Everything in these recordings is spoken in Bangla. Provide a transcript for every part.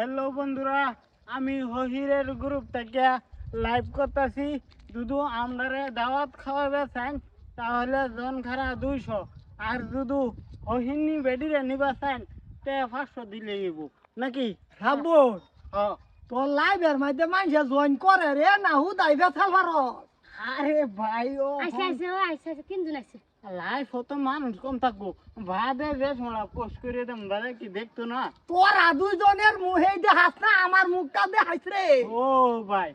হ্যালো বন্ধুরা। আমি হহিরের গ্রুপ থেকে লাইভ করতেছি। দুদু আমরারে দাওয়াত খাওয়াবে চান তাহলে জন খারা দুইশো। আর দুদু হহিনী বেডিরে নিবা চান তে পাঁচশো দিলে দিব নাকি? খাব হ্যাঁ। তোর লাইভের মধ্যে মানুষে জয়েন করে রে না হু দাইবে ফেলবার আরে ভাই ও আইসা আইসা ও আইসা আইসা লাইভ হতো মানুষ কম থাকব। ভাদে বেশ মোড়া পোস্ট করে দেম দাদা কি দেখতো না? তোরা দুইজনের মুহে দেখাস না আমার মুখটা দেখাইছ রে। ও ভাই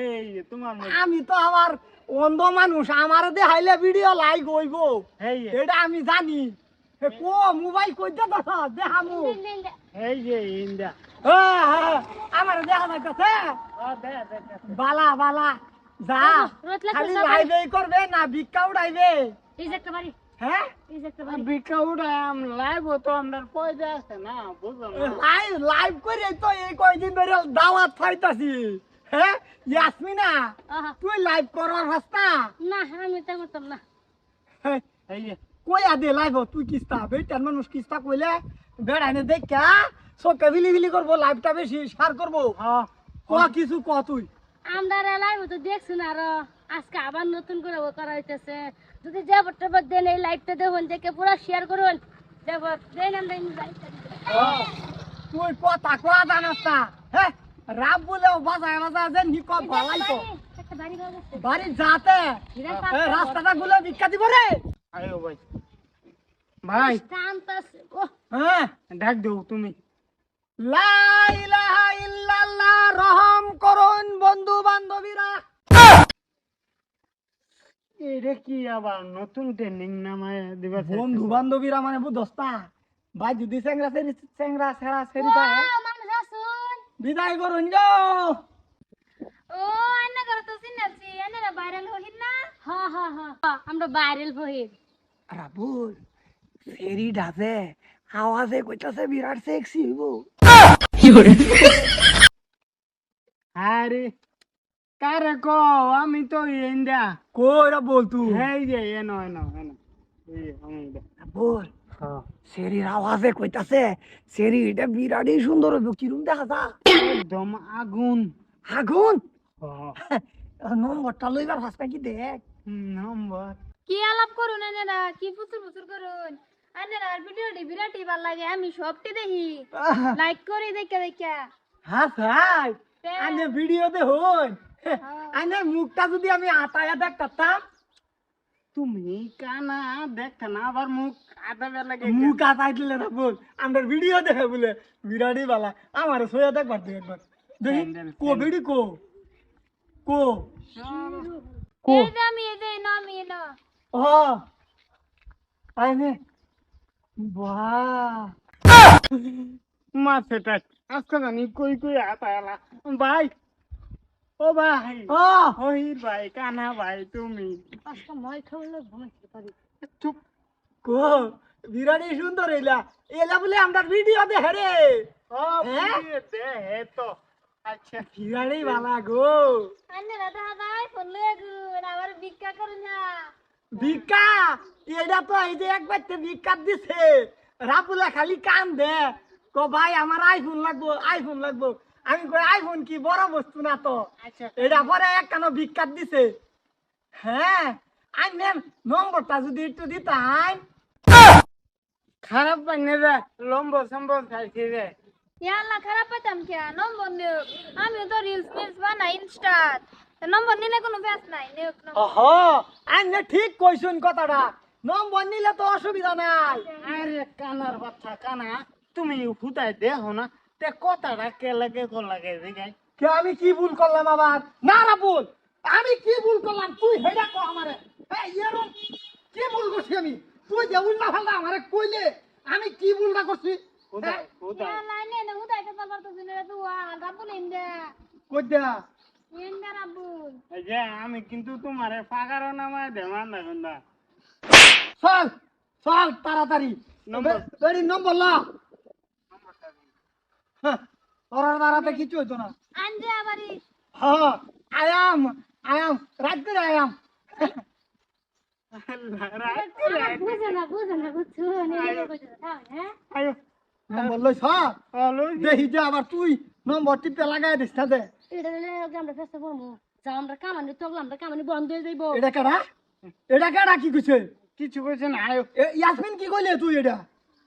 এই তোমার আমি তো আবার অন্ধ মানুষ আমার দেখাইলে ভিডিও লাইক হইব। এই যে। এটা আমি জানি। কো মোবাইল কইতে তো দেখামু। দেন দেন দেন। এই যে ইন্ডিয়া হ্যাঁ, হ্যাঁ, আমার দেখা যাইতেছে। দে দে দে। বালা বালা। যা খালি করবে না ভিক্ষা উড়াইবে। এই যে একটা বাড়ি। হ্যাঁ? এই যে একটা বাড়ি। বিকা উড়াম লাইভ হতো আমরা পয়সা আছে না বুঝলাম লাইভ লাইভ করে তো এই কয়দিন ধরে দাওয়াত পাইতাছি হ্যাঁ? ইয়াসমিনা তুই লাইভ করার রাস্তা? না আমি তা করতাম না। হ্যাঁ, এই লাইভ তুই কিস্তা? বেটার মানুষ কিস্তা কইলে বেড়াইনে দেখা চোখে বিলি বিলি করব লাইভটা বেশি সার করব। ক কিছু ক তুই। আমরা লাইভ তো দেখছেন আর। আজকে আবার নতুন করে ও করা হইতেছে। যদি যে বট্টবার দেন এই লাইভটা দেখুন দেখে পুরো শেয়ার করুন। দেখো দেন আমরা এই তুই কথা কোয়া জানাস না? হ্যাঁ রাব বলেও বাজায় বাজায় যে নিক ভালাই তো। বাড়ি পাওয়া যাচ্ছে বাড়ি যাতে। রাস্তাটা গুলো ভিক্ষা দিব রে। আয়ো ভাই। ভাই। হ্যাঁ ডাক দেও তুমি। লা এটা কি আবার নতুন ট্রেন্ডিং নামায় দিবা বন্ধু বান্ধবীরা মানে বুঝস্তা ভাই যদি চেংরা সেরি চেংরা সেরা সেরি পায় বিদায় করুন গো ও আন্না করো তো চিনাছি আন্না ভাইরাল হহিন না? হ্যাঁ হ্যাঁ হ্যাঁ আমরা ভাইরাল হহিন রাবুল সেরি ডাবে আওয়াজে কইতাছে বিরাট সেক্সি হইব। আরে কারে কো আমি তো ইন্ডিয়া কই রাবুল তুই এই যে এনো এনো এই যে আমি এটা রাবুল হ্যাঁ। সেরির আওয়াজে কইতাছে সেরি এটা বিরাটই সুন্দর হইব কিরম দেখা যা। একদম আগুন। আগুন? হ্যাঁ। নম্বরটা লইবার হাসনা কি দেখ। নম্বর। কি আলাপ করুন আন্নারা কি ফুসুর ফুসুর করুন। আন্নারা ভিডিওটি বিরাটই ভালো লাগে আমি সবটি দেখি। লাইক করে দেখে দেখে। হ্যাঁ ভাই। তে। আনে ভিডিওতে হই। হ্যাঁ। আনে মুখটা যদি আমি আতায়া দেখতাম তুমি কানা দেখতে না আবার মুখ আধা বেলা মুখ আতাই দিলে না বল আমরা ভিডিও দেখে বলে বিরাটই বালা আমার সইয়া দেখবার দে একবার দেখি Sandal, কো ভিডি কো কো কো এই যে আমি এই যে না আমি না ও আইনে বাহ মাছেটা আজকে জানি কই কই আতা এলা ভাই ও ভাই। ও। হহির ভাই কানা ভাই তুমি। আজকে মই খাওয়ালে ঘুমাইতে পারি। চুপ। কো বিরাটই সুন্দর এলা। এলা বলে আমরা ভিডিও দেখে রে। ও হ্যাঁ? হে তো। আচ্ছা। বিরাটই বালা গো। আন্নারা দাদা ফোন লয়ে গুন আবার ভিক্ষা করুন না। ভিক্ষা? এটা তো এই যে একবার তে ভিক্ষা দিছে। রাপুলা খালি কান দে কো ভাই আমার আইফোন লাগবো আইফোন লাগবো। আমি কই আইফোন কি বড় বস্তু না তো। আচ্ছা। এটা পরে এক কানো ভিক্ষা দিছে। হ্যাঁ আই ম্যাম নম্বরটা যদি একটু দিতাম। খারাপ বানিয়ে রে। লম্ব সম্বল খাইছি রে। ইয়াল্লা খারাপ পাইতাম কে? নম্বর নিও। আমি তো রিলস মিলস বানাই ইনস্টা নম্বর নিলে কোনো ব্যাস নাই নিও আই নে ঠিক কইছুন কথাটা। নম্বর নিলে তো অসুবিধা নাই। আরে কানার বাচ্চা কানা তুমি হুদায় দেখো না। তে কথাটা কে লাগে কো লাগে দেখাই কে আমি কি ভুল করলাম আবার? না রাবুল আমি কি ভুল করলাম? তুই হেডা কো আমারে। এই এরম কি ভুল করছি আমি? তুই যে উল্টা ফাল্টা আমারে কইলে আমি কি ভুলটা করছি? নে নে কে পারবার তো দিনে তো রাবুল ইন্দা। কইদা? ইন্দা রাবুল। এই যে আমি কিন্তু তোমারে ফাগারও নামায় দেমান দেখুন না চল চল তাড়াতাড়ি। নম্বর। বেড়ি নম্বর লা। হ্যাঁ, তোর দাঁড়াতে কিছু হইতো না। আনজে হ্যাঁ আয়াম আয়াম রাত করে আয়াম আবার তুই নম্বর টিপে লাগাই দিস না দে আমরা কামানি তগলাম কামানি বন্ধ হয়ে যাইবো। এটা এটা কি কইছে? কিছু কইছে না ইয়াসমিন কি কইলে তুই এটা?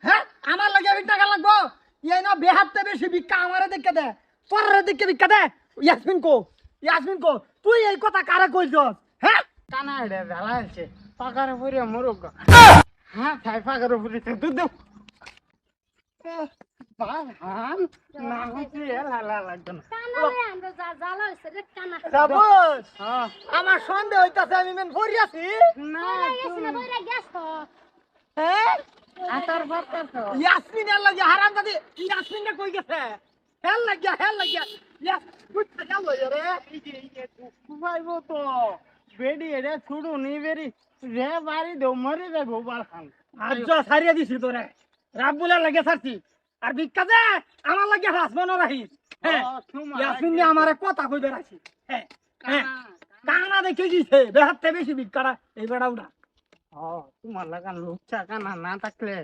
হ্যাঁ আমার লাগে আমি টাকা লাগবো? ইয়াই না বেহাতে বেশি ভিক্ষা আমারে দেখে দে তোরে দেখে ভিক্ষা দে। ইয়াসমিন কো ইয়াসমিন কো তুই এই কথা কারে কইছস হ্যাঁ? কানা জ্বালা আছে পাকার উপরে মোরগ হ্যাঁ খাই পাকার উপরে দুধ দেও রে হ্যাঁ। আমার সন্দেহ হইতাছে আমি মেন ভরি আছি না গেছি গেছ আতার বাতার তো ইয়াসমিন এর লাগে হারাম দাদি ইয়াসমিন না কই গেছে? হেল লাগিয়া হেল লাগিয়া। ইয়াস কুত্তা গেল রে পাইবো তো। বেডি এটা ছুড়ু নি বেরি রে বাড়ি দেও মরে যাব বাল খান। আজ সারিয়া দিছি তোরে। রাব্বুলা লাগে সারছি আর ভিক্ষা দে আমার লাগে হাসবানো রাখিস হ্যাঁ ইয়াসমিন আমারে কথা কইবে রাখছি হ্যাঁ হ্যাঁ কানা দেখে বেহাতে বেশি ভিক্ষাটা এই বেড়া উড়া। ও তোমার লাগান লুচ্চা কানা না থাকলে